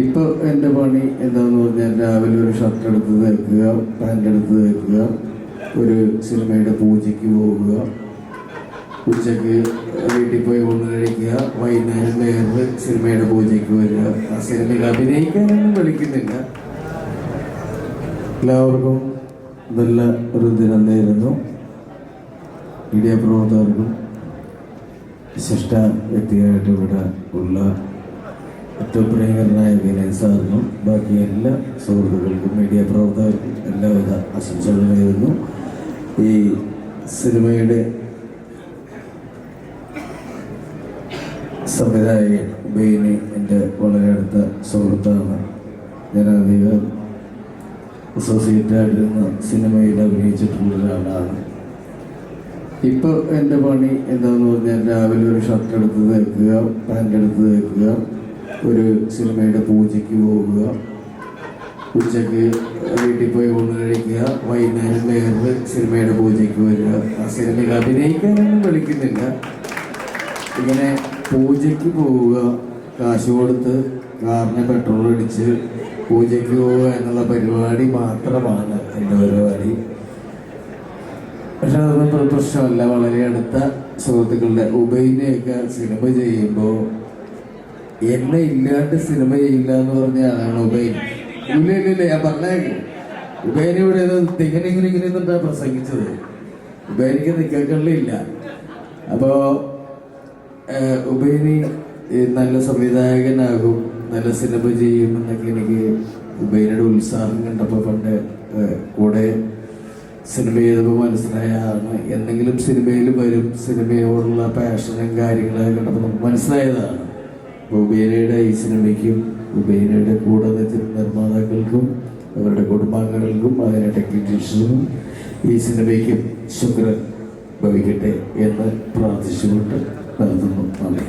ഇപ്പൊ എന്റെ പണി എന്താന്ന് പറഞ്ഞാൽ രാവിലെ ഒരു ഷർട്ട് എടുത്ത് തേക്കുക പാന്റ് എടുത്ത് തേക്കുക ഒരു സിനിമയുടെ പൂജയ്ക്ക് പോകുക ഉച്ചയ്ക്ക് വീട്ടിൽ പോയി ഊണ് കഴിക്കുക വൈകുന്നേരം വേറെ സിനിമയുടെ പൂജയ്ക്ക് വരിക ആ സിനിമയിൽ അഭിനയിക്കാനൊന്നും വിളിക്കുന്നില്ല. എല്ലാവർക്കും നല്ല ഒരു ദിനം നേരുന്നു. മീഡിയ പ്രവർത്തകർക്കും വിശിഷ്ട വ്യക്തിയായിട്ട് ഇവിടെ ഉള്ള ഏറ്റവും പ്രിയങ്കരനായ സാറിനും ബാക്കി എല്ലാ സുഹൃത്തുക്കൾക്കും മീഡിയ പ്രവർത്തകർക്കും എല്ലാവിധ ആശംസകളും നേരുന്നു. ഈ സിനിമയുടെ സംവിധായകൻ ബെയിനി എന്റെ വളരെ അടുത്ത സുഹൃത്താണ്. ഞാൻ അദ്ദേഹം അസോസിയേറ്റ് ആയിരുന്ന സിനിമയിൽ അഭിനയിച്ചിട്ടുള്ള ഒരാളാണ്. ഇപ്പൊ എന്റെ പണി എന്താന്ന് പറഞ്ഞാൽ രാവിലെ ഒരു ഷർട്ട് എടുത്ത് തേക്കുക പാന്റ് എടുത്ത് തേക്കുക ഒരു സിനിമയുടെ പൂജയ്ക്ക് പോകുക. ഉച്ചയ്ക്ക് വീട്ടിൽ പോയി ഊണ് കഴിക്കുക. വൈകുന്നേരം വേറെ സിനിമയുടെ പൂജയ്ക്ക് വരിക. ആ സിനിമയിൽ അഭിനയിക്കാനൊന്നും വിളിക്കുന്നില്ല. ഇങ്ങനെ പൂജയ്ക്ക് പോവുക. കാശ് കൊടുത്ത് കാറിന് പെട്രോൾ അടിച്ച് പൂജയ്ക്ക് പോവുക എന്നുള്ള പരിപാടി മാത്രമാണ് എന്റെ പരിപാടി. പക്ഷെ അതൊന്നും പ്രശ്നമല്ല. വളരെ അടുത്ത സുഹൃത്തുക്കളുടെ ഉബൈനെയൊക്കെ സിനിമ ചെയ്യുമ്പോൾ എന്നെ ഇല്ലാണ്ട് സിനിമ ചെയ്യില്ല എന്ന് പറഞ്ഞ ആളാണ് ഉബൈൻ. ഇല്ല ഇല്ല ഇല്ല ഞാൻ പറഞ്ഞേക്കും ഉബൈൻ ഇവിടെ ഇങ്ങനെ ഇങ്ങനെ എന്നിട്ടാ പ്രസംഗിച്ചത്. ഉബൈനിക്ക് നിൽക്കങ്ങളില്ല അപ്പോ ഉബൈനി നല്ല സംവിധായകനാകും നല്ല സിനിമ ചെയ്യും എന്നൊക്കെ എനിക്ക് ഉബൈനയുടെ ഉത്സാഹം കണ്ടപ്പോൾ പണ്ട് കൂടെ സിനിമ ചെയ്തപ്പോൾ മനസ്സിലായതാണ് എന്തെങ്കിലും സിനിമയിൽ വരും. സിനിമയോടുള്ള പാഷനും കാര്യങ്ങളൊക്കെ കണ്ടപ്പോൾ നമുക്ക് മനസ്സിലായതാണ് ഉബൈനയുടെ ഈ സിനിമയ്ക്കും ഉബൈനയുടെ കൂടെ നിൽക്കുന്ന നിർമ്മാതാക്കൾക്കും അവരുടെ കുടുംബാംഗങ്ങൾക്കും അതിന്റെ ടെക്നീഷ്യൻസിനും ഈ സിനിമയ്ക്കും ശുക്രൻ ഭവിക്കട്ടെ എന്ന് പ്രാർത്ഥിച്ചുകൊണ്ട് നൽകുന്നു നന്ദി.